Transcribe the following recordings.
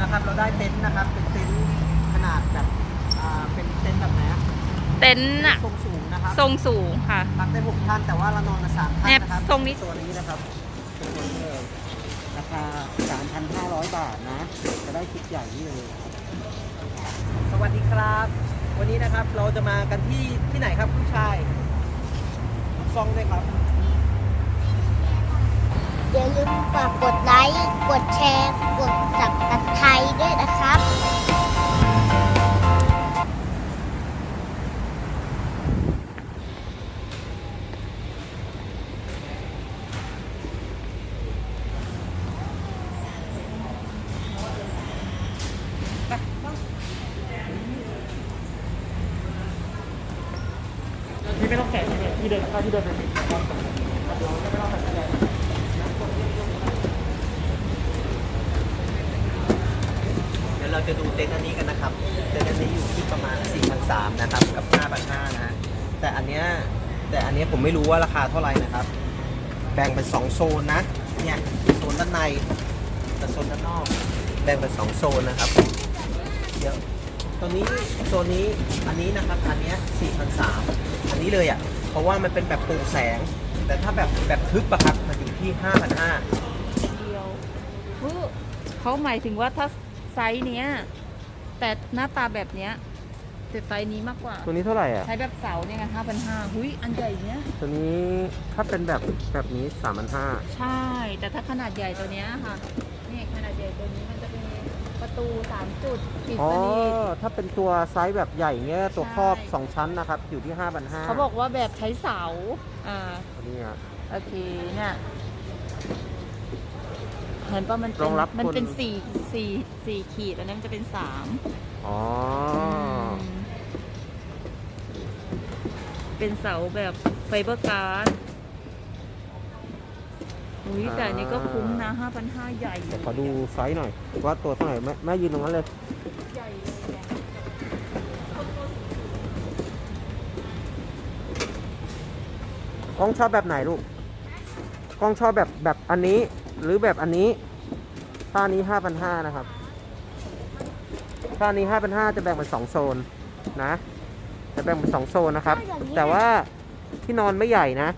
นะครับ เราได้เต็นท์นะครับ เป็นเต็นท์ขนาดแบบอ่าเป็นเต็นท์แบบไหนอะเต็นท์อะทรงสูงนะครับทรงสูงค่ะ พักได้หกท่านแต่ว่าเรานอนกันสามท่านเนี่ยนะครับทรงนี้ ตัวนี้นะครับเป็นตัวนี้เลยราคา3,500บาทนะ จะได้ชุดใหญ่นี่เลยครับสวัสดีครับ วันนี้นะครับเราจะมากันที่ที่ไหนครับผู้ชายซองด้วยครับ อย่าลืมฝากกดไลค์ กดแชร์ กดสับตะไคร้ด้วยนะครับที่ไม่ต้องแกะเนี่ยที่เดินเข้าที่เดินไปปิดเราไม่ต้องแกะเดี๋ยวเรา จะดูเต็นท์อันนี้กันนะครับ เต็นท์อันนี้อยู่ที่ประมาณ 4,300นะครับ กับ5,500นะฮะ แต่อันเนี้ย แต่อันเนี้ยผมไม่รู้ว่าราคาเท่าไหร่นะครับ แบ่งเป็น 2 โซนนะ เนี่ย โซนด้านในกับโซนด้านนอก แบ่งเป็น 2 โซนนะครับ เดี๋ยวตัวนี้โซนนี้ อันนี้นะครับ อันเนี้ย4,300อันนี้เลยอะ เพราะว่ามันเป็นแบบโปร่งแสง แต่ถ้าแบบแบบทึบอะครับ มันอยู่ที่5,500 เดียวเฮ้ยเขาหมายถึงว่าถ้า ไซส์เนี้ย แต่หน้าตาแบบเนี้ยจะไซส์นี้มากกว่า ตัวนี้เท่าไหร่อะ ใช้แบบเสาเนี่ยไงห้าพันห้าหุยอันใหญ่เนี้ย ตัวนี้ถ้าเป็นแบบแบบนี้3,500ใช่ แต่ถ้าขนาดใหญ่ตัวเนี้ยค่ะ นี่ขนาดใหญ่ตัวนี้มันจะเป็นประตูสามจุดปิดอ๋อ สนิท ถ้าเป็นตัวไซส์แบบใหญ่เงี้ยตัวใช่ ครอบ2ชั้นนะครับ อยู่ที่5,500เขาบอกว่าแบบใช้เสา อ่า ตัวนี้อะ โอเคเนี่ย เห็นป่ะมันเป็รนองรับมันเป็นคน สี่สี่สี่ขีดอันนี้มันจะเป็นสามอ๋ออมเป็นเสาแบบไฟเบอร์การ์ดอุ้ยแต่อันนี้ก็คุ้มนะห้าพันห้าใหญ่เดี๋ยวขอดูไซส์หน่อย ว่าตัวเท่าไหร่แม่แม่ยืนตรงนั้นเลย ใหญ่เลยอะกล้องชอบแบบไหนลูก กล้องชอบแบบแบบอันนี้ หรือแบบอันนี้ถ้าอันนี้ห้าพันห้านะครับถ้าอันนี้ห้าพันห้าจะแบ่งเป็นสองโซนนะ จะแบ่งเป็นสองโซนนะครับ แต่ว่าที่นอนไม่ใหญ่นะ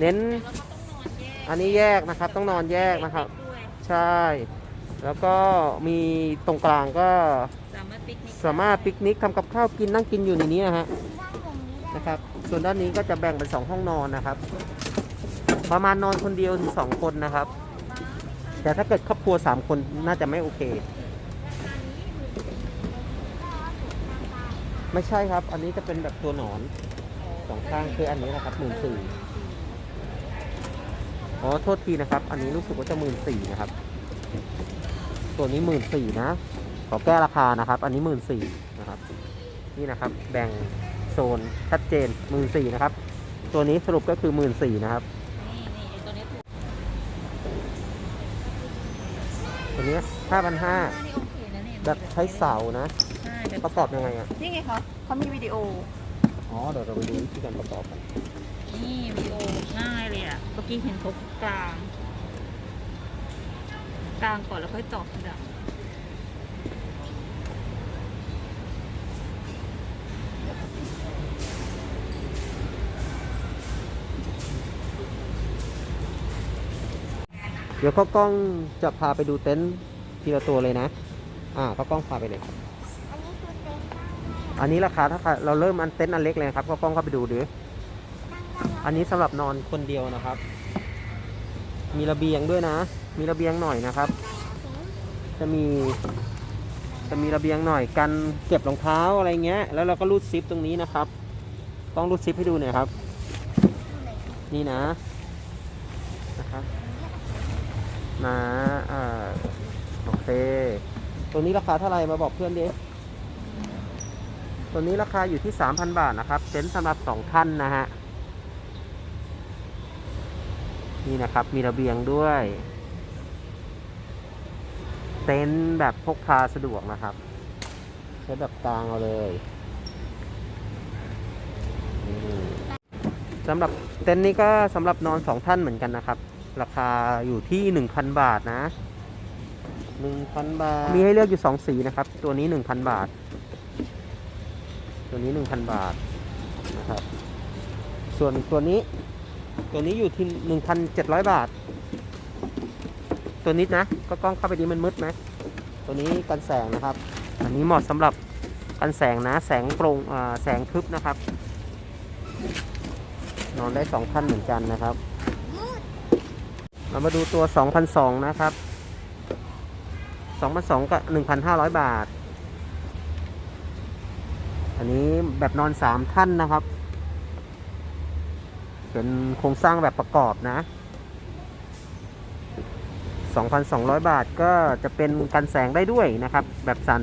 เน้นแล้วก็ต้องนอนแยกอันนี้แยกนะครับ ต้องนอนแยกนะครับด้วยใช่ แล้วก็มีตรงกลางก็สามารถปิกนิกสามารถปิกนิกทำกับข้าวกินนั่งกินอยู่ในนี้นะฮะนะครับ ส่วนด้านนี้ก็จะแบ่งเป็นสองห้องนอนนะครับ ประมาณนอนคนเดียวถึงสองคนนะครับ แต่ถ้าเกิดครอบครัวสามคนน่าจะไม่โอเค ไม่ใช่ครับ อันนี้จะเป็นแบบตัวหนอนสองข้างคืออันนี้นะครับหมื่นสี่อ๋อโทษทีนะครับ อันนี้รู้สึกว่าจะหมื่นสี่นะครับ ตัวนี้หมื่นสี่นะ ขอแก้ราคานะครับ อันนี้หมื่นสี่นะครับ นี่นะครับ แบ่งโซนชัดเจนหมื่นสี่นะครับ ตัวนี้สรุปก็คือหมื่นสี่นะครับ นี่นี่ไอ้ตัวนี้ถูก ตัวนี้ห้าพันห้าอันนี้โอเคนะเนี่ยแบบใช้เสานะ ใช่แบบประกอบยังไงอะ นี่ไงคะเขามีวิดีโอ อ๋อ เดี๋ยวเราไปดูวิธีการประกอบกัน นี่วิดีโอง่ายเลยอะ เมื่อกี้เห็นเขากลาง กลางก่อนแล้วค่อยเจาะทีหลัง เดี๋ยวข้าวกล้องจะพาไปดูเต็นท์ทีละตัวเลยนะ อ่าข้าวกล้องพาไปเลยอันนี้คือเต็นท์อันนี้ราคาถ้าเราเริ่มอันเต็นท์อันเล็กเลยนะครับข้าวกล้องเข้าไปดูดินั่งได้อันนี้สำหรับนอนคนเดียวนะครับ มีระเบียงด้วยนะ มีระเบียงหน่อยนะครับ จะมี จะมีระเบียงหน่อยกันเก็บรองเท้าอะไรเงี้ย แล้วเราก็รูดซิปตรงนี้นะครับ ต้องรูดซิปให้ดูหน่อยครับ นี่นะ นะครับ นะอ่าโอเค ตัวนี้ราคาเท่าไหร่มาบอกเพื่อนดิตัวนี้ราคาอยู่ที่ 3,000 บาทนะครับเต็นท์สำหรับ 2 ท่านนะฮะ นี่นะครับ มีระเบียงด้วย เต็นท์แบบพกพาสะดวกนะครับ ใช้แบบกลางเอาเลยอืมสำหรับเต็นท์นี้ก็สำหรับนอนสองท่านเหมือนกันนะครับ ราคาอยู่ที่ 1,000 บาทนะหนึ่งพันบาท มีให้เลือกอยู่สองสีนะครับ ตัวนี้หนึ่งพันบาท ตัวนี้หนึ่งพันบาทนะครับ ส่วนตัวนี้ ตัวนี้อยู่ที่หนึ่งพันเจ็ดร้อยบาท ตัวนี้นะ ก็กล้องเข้าไปดีมันมืดไหมตัวนี้กันแสงนะครับ อันนี้เหมาะสำหรับกันแสงนะ แสงโปร่งอ่าแสงทึบนะครับ นอนได้สองพันเหมือนกันนะครับ เรามาดูตัว2,002นะครับ2,002กับ 1,500 บาท อันนี้แบบนอน 3 ท่านนะครับ เป็นโครงสร้างแบบประกอบนะ 2,200 บาทก็จะเป็นกันแสงได้ด้วยนะครับ แบบสาม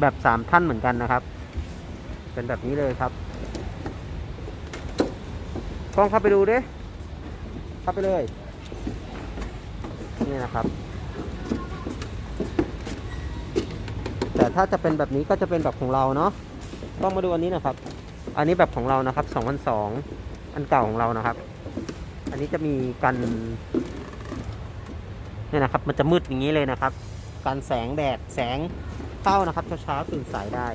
แบบ3ท่านเหมือนกันนะครับ เป็นแบบนี้เลยครับกล้องเข้าไปดูดิเข้าไปเลย นี่นะครับ แต่ถ้าจะเป็นแบบนี้ก็จะเป็นแบบของเราเนาะต้องมาดูอันนี้นะครับ อันนี้แบบของเรานะครับ2002อันเก่าของเรานะครับ อันนี้จะมีกันเนี่ยนะครับ มันจะมืดอย่างนี้เลยนะครับกันแสงแดดแสงเข้านะครับเช้าๆตื่นสายได้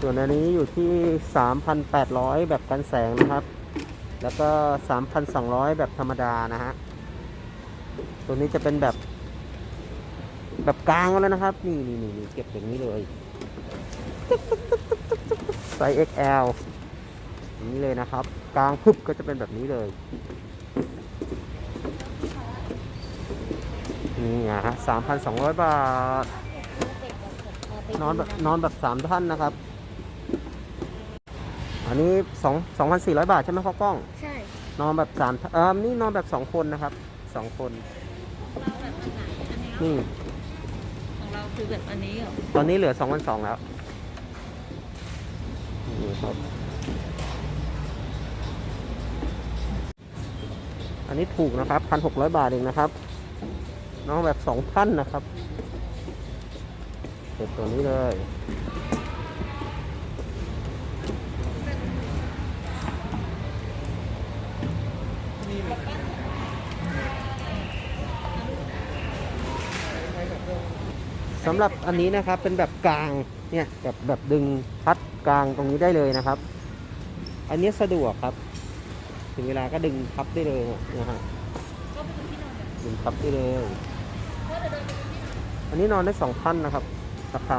ส่วนอันนี้อยู่ที่ 3,800 แบบกันแสงนะครับ แล้วก็ 3,200 แบบธรรมดานะฮะ ตัวนี้จะเป็นแบบ แบบกลางแล้วนะครับนี่นี่นี่นี่เก็บอย่างนี้เลยไซส์ XL อย่างนี้เลยนะครับ กลางพึบก็จะเป็นแบบนี้เลยนี่อะฮะสามพันสองร้อยบาท นอนแบบนอนแบบสามท่านนะครับ อันนี้สองสองพันสี่ร้อยบาทใช่ไหมพ่อกล้อง ใช่ นอนแบบสามเออนี่นอนแบบสองคนนะครับสองคน นี่ของเราคือแบบอันนี้เหรอตอนนี้เหลือสองพันสองแล้วนี่ครับ อันนี้ถูกนะครับพันหกร้อยบาทเองนะครับ น้องแบบสองท่านนะครับเก็บตัวนี้เลย สำหรับอันนี้นะครับเป็นแบบกลางเนี่ยแบบแบบดึงพัดกลางตรงนี้ได้เลยนะครับ อันนี้สะดวกครับ ถึงเวลาก็ดึงพับได้เลยนะฮะดึงพับได้เลยอันนี้นอนได้สองท่านนะครับ ราคา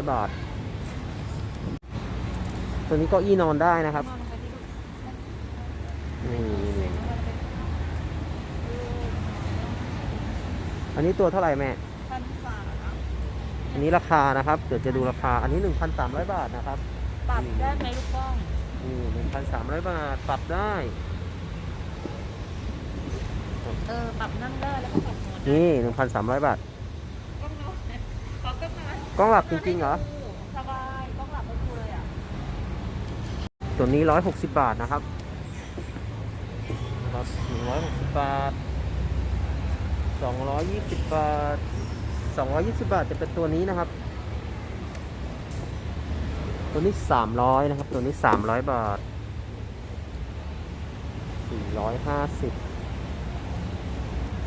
3,500บาท ตัวนี้ก็อี้นอนได้นะครับนี่อันนี้ตัวเท่าไหร่แม่พันสาม อันนี้ราคานะครับ เดี๋ยวจะดูราคา อันนี้ 1,300 บาทนะครับ ปรับได้ไหมลูกกล้อง นี่1,300บาท ปรับได้ เออ ปรับนั่งได้แล้วก็ปรับนอนได้นี่1,300บาท กล้องนอนเขาก็มากล้องหลับจริงๆเหรอ สบายกล้องหลับไม่ดูเลยอะ ตัวนี้160บาทนะครับนะครับ160บาท220บาท 220 บาทจะเป็นตัวนี้นะครับ ตัวนี้ 300 นะครับ ตัวนี้ 300 บาท 450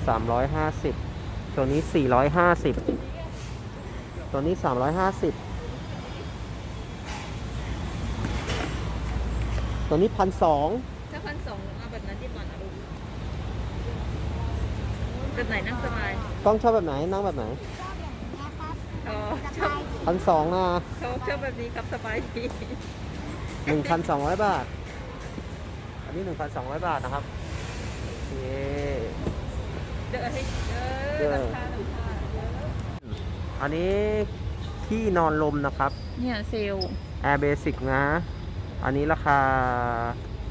350 ตัวนี้ 450 ตัวนี้ 350 ตัวนี้พันสองถ้าพันสองเอาแบบนั้นดีกว่านะลูกแบบไหนนั่งสบายกล้องชอบแบบไหนนั่งแบบไหน อ๋อชอบพันสองนะชอบชอบแบบนี้ครับสบายดีหนึ่งพันสองร้อยบาท อันนี้หนึ่งพันสองร้อยบาทนะครับโอเคเดินให้เออราคาราคาเยอะอันนี้ที่นอนลมนะครับ เนี่ยเซลล์ Air Basic นะ อันนี้ราคา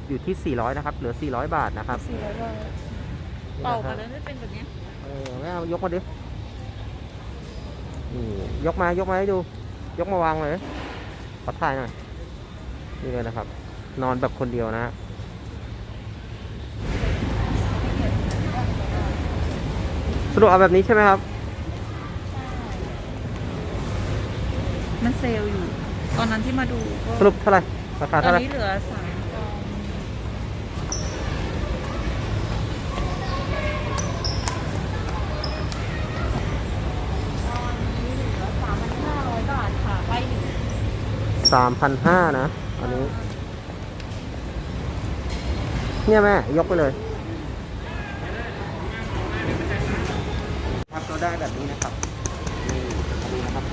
อยู่ที่ 400 นะครับ เหลือ 400 บาทนะครับสี่ร้อยบาทเป่ามาแล้วจะเป็นแบบเนี้ย เออไม่เอายกมาดิ นี่ยกมายกมาให้ดู ยกมาวางเลยขอถ่ายหน่อยนี่เลยนะครับ นอนแบบคนเดียวนะฮะสรุปเอาแบบนี้ใช่ไหมครับ มันเซลล์อยู่ ตอนนั้นที่มาดูก็สรุปเท่าไหร่ราคาตอเท่านไหร่ นี้เหลือสามกอง สามพันห้านะ อันนี้ เนี่ยแม่ ยกไปเลยครับเราได้แบบนี้นะครับนี่ดูนะครับ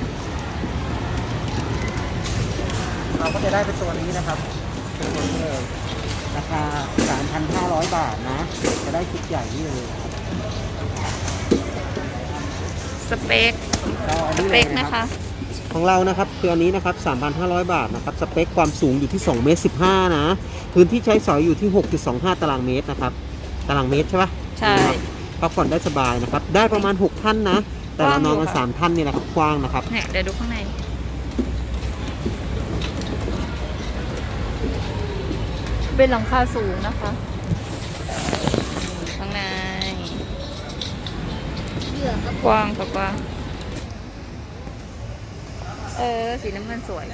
เราก็จะได้เป็นตัวนี้นะครับ เป็นตัวนี้เลยราคา3,500บาทนะ จะได้ชุดใหญ่นี่เลยนะครับสเปคก็อันสนี้เปเลยคนะนะครัคะบ ของเรานะครับคืออันนี้นะครับ 3,500 บาทนะครับ สเปคความสูงอยู่ที่2เมตร15 นะ พื้นที่ใช้สอยอยู่ที่ 6.25 ตารางเมตรนะครับ ตารางเมตรใช่ปะใช่นะครับพักผ่อนได้สบายนะครับ ได้ประมาณ 6 ท่านนะ แต่เรานอนกันกว้างอยู่ค่ะ3ท่านนี่นะครับกว้างนะครับเนี่ยเดี๋ยวดูข้างใน เป็นหลังคาสูงนะคะข้างในเหยื่อก็กว้างกว่ากว้าง เออ สีน้ำเงินสวย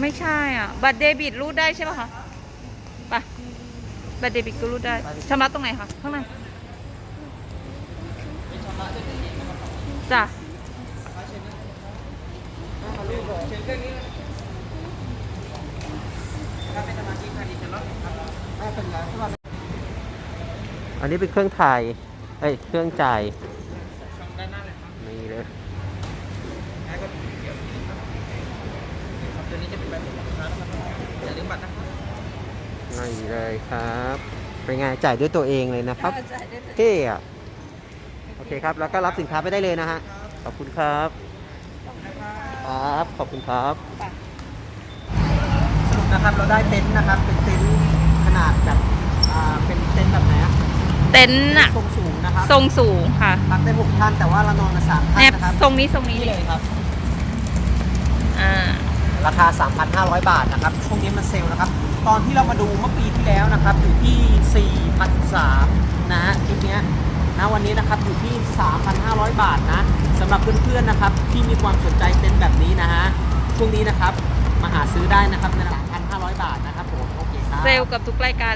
ไม่ใช่อะ บัตรเดบิตรูดได้ใช่ป่ะคะไปบัตรเดบิตก็รูดได้ชำระตรงไหนคะข้างในจ้ะอันนี้เป็นเครื่องถ่าย เอ้ย เครื่องจ่ายนี่เลย นี่เลยครับ เป็นไงจ่ายด้วยตัวเองเลยนะครับเท่อะโอเคครับ แล้วก็รับสินค้าไปได้เลยนะฮะ ขอบคุณครับ ครับ ขอบคุณครับ สรุปนะครับเราได้เต็นท์นะครับ เป็นเต็นท์ขนาดแบบอ่าเป็นเต็นท์แบบไหนอะเต็นท์อะทรงสูงนะครับทรงสูงค่ะพักได้หกท่านแต่ว่าเรานอนกันสามท่าแนนบนะครับทรงนี้ทรงนี้นี่เลยครับ อ่า ราคา 3,500 บาทนะครับ ช่วงนี้มันเซลล์นะครับ ตอนที่เรามาดูเมื่อปีที่แล้วนะครับอยู่ที่4,003นะฮะคลิปเนี้ยนะวันนี้นะครับอยู่ที่ 3,500 บาทนะสำหรับเพื่อนๆนะครับที่มีความสนใจเต็นท์แบบนี้นะฮะช่วงนี้นะครับมาหาซื้อได้นะครับในราคา3,500 บาทนะครับผมโอเคครับเซลล์กับทุกรายการ